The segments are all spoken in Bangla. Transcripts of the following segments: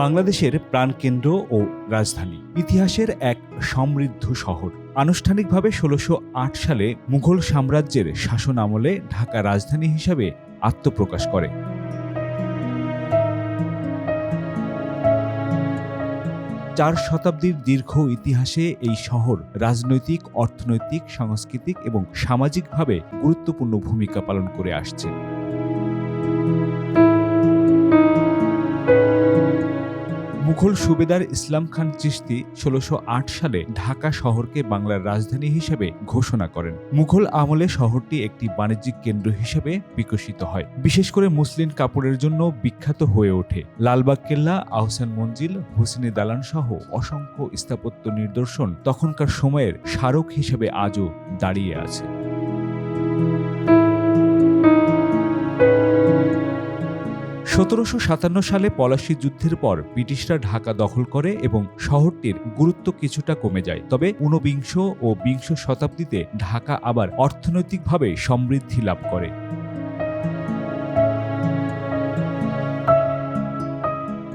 বাংলাদেশের প্রাণকেন্দ্র ও রাজধানী। ইতিহাসের এক সমৃদ্ধ শহর। আনুষ্ঠানিকভাবে ষোলোশো সালে মুঘল সাম্রাজ্যের শাসন আমলে ঢাকা রাজধানী হিসাবে আত্মপ্রকাশ করে। চার শতাব্দীর দীর্ঘ ইতিহাসে এই শহর রাজনৈতিক, অর্থনৈতিক, সাংস্কৃতিক এবং সামাজিকভাবে গুরুত্বপূর্ণ ভূমিকা পালন করে আসছে। মুঘল সুবেদার ইসলাম খান চিশতি ষোলোশো সালে ঢাকা শহরকে বাংলার রাজধানী হিসেবে ঘোষণা করেন। মুঘল আমলে শহরটি একটি বাণিজ্যিক কেন্দ্র হিসেবে বিকশিত হয়। বিশেষ করে মুসলিম কাপড়ের জন্য বিখ্যাত হয়ে ওঠে। লালবাগ কেল্লা, আহসান মঞ্জিল, হোসেনি দালান সহ অসংখ্য স্থাপত্য নিদর্শন তখনকার সময়ের স্মারক হিসেবে আজও দাঁড়িয়ে আছে। সতেরোশো সাতান্ন সালে পলাশী যুদ্ধের পর ব্রিটিশরা ঢাকা দখল করে এবং শহরটির গুরুত্ব কিছুটা কমে যায়। তবে ঊনবিংশ ও বিংশ শতাব্দীতে ঢাকা আবার অর্থনৈতিকভাবে সমৃদ্ধি লাভ করে।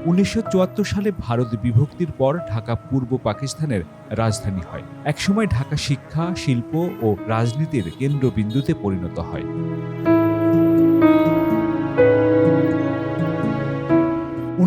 উনিশশো চুয়াত্তর সালে ভারত বিভক্তির পর ঢাকা পূর্ব পাকিস্তানের রাজধানী হয়। একসময় ঢাকা শিক্ষা, শিল্প ও রাজনীতির কেন্দ্রবিন্দুতে পরিণত হয়।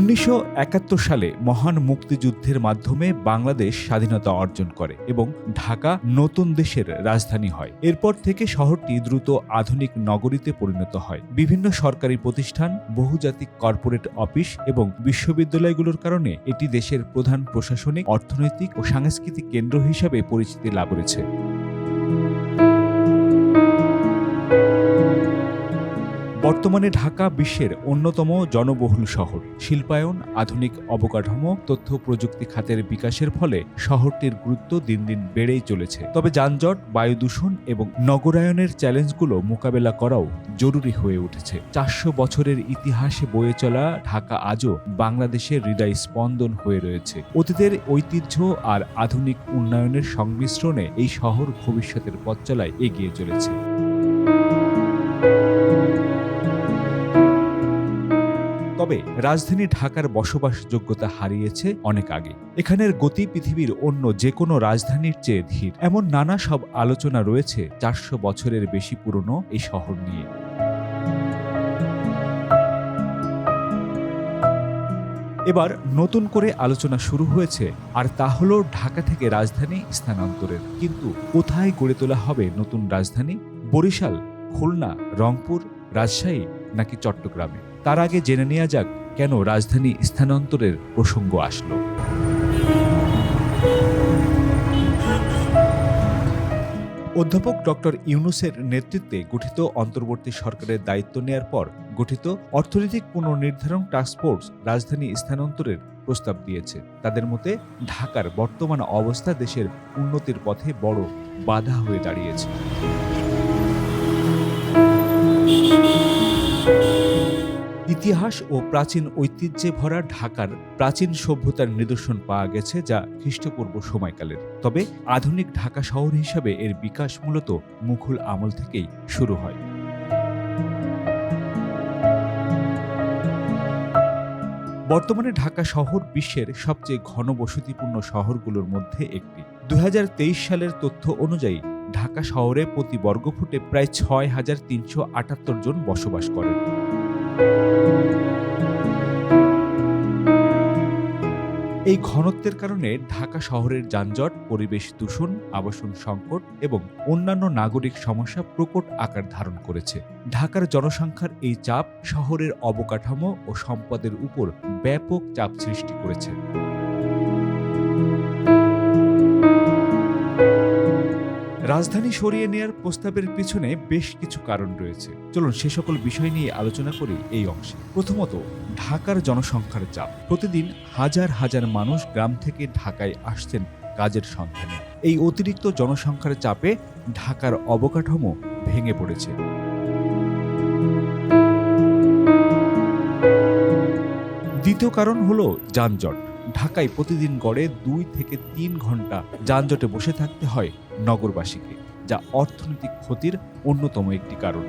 উনিশশো একাত্তর সালে মহান মুক্তিযুদ্ধের মাধ্যমে বাংলাদেশ স্বাধীনতা অর্জন করে এবং ঢাকা নতুন দেশের রাজধানী হয়। এরপর থেকে শহরটি দ্রুত আধুনিক নগরীতে পরিণত হয়। বিভিন্ন সরকারি প্রতিষ্ঠান, বহুজাতিক কর্পোরেট অফিস এবং বিশ্ববিদ্যালয়গুলোর কারণে এটি দেশের প্রধান প্রশাসনিক, অর্থনৈতিক ও সাংস্কৃতিক কেন্দ্র হিসাবে পরিচিতি লাভ করেছে। বর্তমানে ঢাকা বিশ্বের অন্যতম জনবহুল শহর। শিল্পায়ন, আধুনিক অবকাঠামো, তথ্য প্রযুক্তি খাতের বিকাশের ফলে শহরটির গুরুত্ব দিন দিন বেড়েই চলেছে। তবে যানজট, বায়ু দূষণ এবং নগরায়নের চ্যালেঞ্জগুলো মোকাবেলা করাও জরুরি হয়ে উঠেছে। চারশো বছরের ইতিহাসে বয়ে চলা ঢাকা আজও বাংলাদেশের হৃদয় স্পন্দন হয়ে রয়েছে। অতীতের ঐতিহ্য আর আধুনিক উন্নয়নের সংমিশ্রণে এই শহর ভবিষ্যতের পথ চলায় এগিয়ে চলেছে। তবে রাজধানী ঢাকার বসবাসযোগ্যতা হারিয়েছে অনেক আগে। এখানের গতি পৃথিবীর অন্য যে কোনো রাজধানীর চেয়ে ধীর। এমন নানা সব আলোচনা রয়েছে চারশো বছরের বেশি পুরনো এই শহর নিয়ে। এবার নতুন করে আলোচনা শুরু হয়েছে, আর তা হলো ঢাকা থেকে রাজধানী স্থানান্তরের। কিন্তু কোথায় গড়ে তোলা হবে নতুন রাজধানী? বরিশাল, খুলনা, রংপুর, রাজশাহী নাকি চট্টগ্রামে? তার আগে জেনে নেওয়া যাক কেন রাজধানী স্থানান্তরের প্রসঙ্গ আসলো। অধ্যাপক ডক্টর ইউনুসের নেতৃত্বে গঠিত অন্তর্বর্তী সরকারের দায়িত্ব নেয়ার পর গঠিত অর্থনৈতিক পুনর্নির্ধারণ টাস্কফোর্স রাজধানী স্থানান্তরের প্রস্তাব দিয়েছে। তাদের মতে, ঢাকার বর্তমান অবস্থা দেশের উন্নতির পথে বড় বাধা হয়ে দাঁড়িয়েছে। ইতিহাস ও প্রাচীন ঐতিহ্যে ভরা ঢাকার প্রাচীন সভ্যতার নিদর্শন পাওয়া গেছে যা খ্রিস্টপূর্ব সময়কালের। তবে আধুনিক ঢাকা শহর হিসাবে এর বিকাশ মূলত মুঘল আমল থেকেই শুরু হয়। বর্তমানে ঢাকা শহর বিশ্বের সবচেয়ে ঘনবসতিপূর্ণ শহরগুলোর মধ্যে একটি। দু হাজার তেইশ সালের তথ্য অনুযায়ী ঢাকা শহরে প্রতি বর্গফুটে প্রায় ছয় হাজার তিনশো আটাত্তর জন বসবাস করেন। এই ঘনত্বের কারণে ঢাকা শহরের যানজট, পরিবেশ দূষণ, আবাসন সংকট এবং অন্যান্য নাগরিক সমস্যা প্রকট আকার ধারণ করেছে। ঢাকার জনসংখ্যার এই চাপ শহরের অবকাঠামো ও সম্পদের উপর ব্যাপক চাপ সৃষ্টি করেছে। রাজধানী সরিয়ে নেয়ার প্রস্তাবের পিছনে বেশ কিছু কারণ রয়েছে। চলুন সে সকল বিষয় নিয়ে আলোচনা করি এই অংশে। প্রথমত, ঢাকার জনসংখ্যার চাপ। প্রতিদিন হাজার হাজার মানুষ গ্রাম থেকে ঢাকায় আসছেন কাজের সন্ধানে। এই অতিরিক্ত জনসংখ্যার চাপে ঢাকার অবকাঠামো ভেঙে পড়েছে। দ্বিতীয় কারণ হলো যানজট। ঢাকায় প্রতিদিন গড়ে দুই থেকে তিন ঘণ্টা যানজটে বসে থাকতে হয় নগরবাসীকে, যা অর্থনৈতিক ক্ষতির অন্যতম একটি কারণ।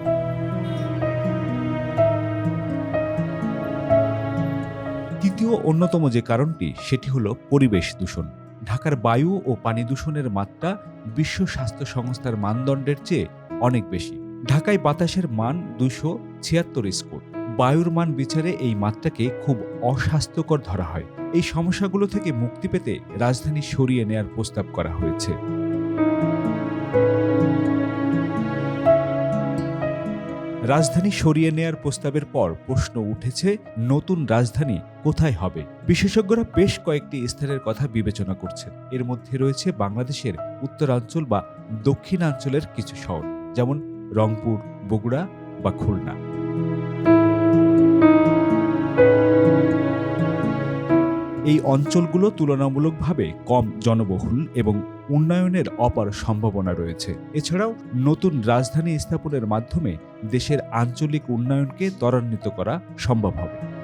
তৃতীয় অন্যতম যে কারণটি, সেটি হলো পরিবেশ দূষণ। ঢাকার বায়ু ও পানি দূষণের মাত্রা বিশ্ব স্বাস্থ্য সংস্থার মানদণ্ডের চেয়ে অনেক বেশি। ঢাকায় বাতাসের মান দুশো ছিয়াত্তর স্কোর। বায়ুর মান বিচারে এই মাত্রাকে খুব অস্বাস্থ্যকর ধরা হয়। এই সমস্যাগুলো থেকে মুক্তি পেতে রাজধানী সরিয়ে নেয়ার প্রস্তাব করা হয়েছে। রাজধানী সরিয়ে নেয়ার প্রস্তাবের পর প্রশ্ন উঠেছে, নতুন রাজধানী কোথায় হবে? বিশেষজ্ঞরা বেশ কয়েকটি স্থানের কথা বিবেচনা করছেন। এর মধ্যে রয়েছে বাংলাদেশের উত্তরাঞ্চল বা দক্ষিণাঞ্চলের কিছু শহর, যেমন রংপুর, বগুড়া বা খুলনা। এই অঞ্চলগুলো তুলনামূলকভাবে কম জনবহুল এবং উন্নয়নের অপার সম্ভাবনা রয়েছে। এছাড়াও নতুন রাজধানী স্থাপনের মাধ্যমে দেশের আঞ্চলিক উন্নয়নকে ত্বরান্বিত করা সম্ভব হবে।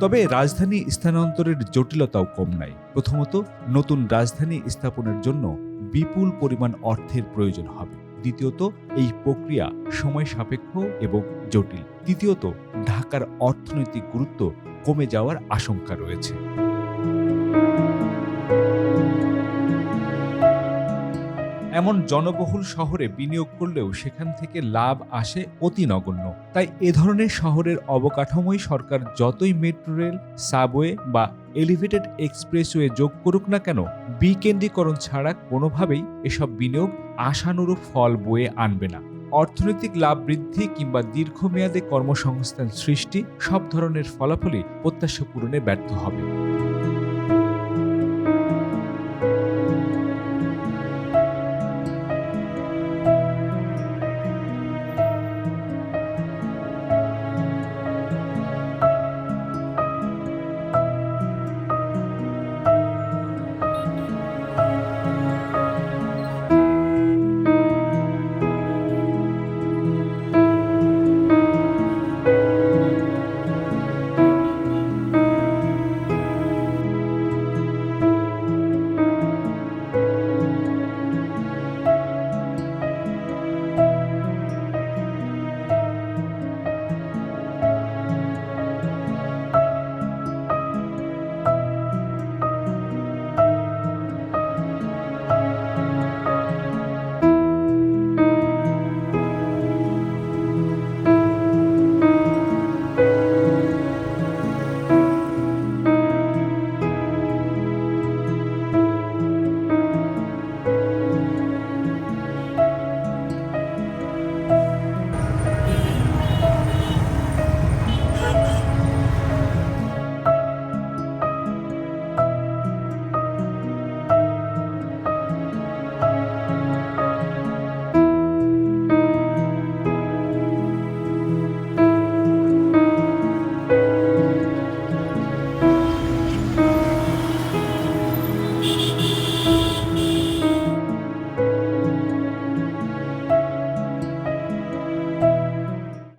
তবে রাজধানী স্থানান্তরের জটিলতাও কম নাই। প্রথমত, নতুন রাজধানী স্থাপনের জন্য বিপুল পরিমাণ অর্থের প্রয়োজন হবে। দ্বিতীয়ত, এই প্রক্রিয়া সময় সাপেক্ষ এবং জটিল। তৃতীয়ত, ঢাকার অর্থনৈতিক গুরুত্ব কমে যাওয়ার আশঙ্কা রয়েছে। এমন জনবহুল শহরে বিনিয়োগ করলেও সেখান থেকে লাভ আসে অতি নগণ্য। তাই এ ধরনের শহরের অবকাঠামোই সরকার যতই মেট্রো রেল, সাবওয়ে বা এলিভেটেড এক্সপ্রেসওয়ে যোগ করুক না কেন, বিকেন্দ্রীকরণ ছাড়া কোনোভাবেই এসব বিনিয়োগ আশানুরূপ ফল বয়ে আনবে না। অর্থনৈতিক লাভ বৃদ্ধি কিংবা দীর্ঘমেয়াদে কর্মসংস্থান সৃষ্টি সব ধরনের ফলাফলই প্রত্যাশা পূরণে ব্যর্থ হবে।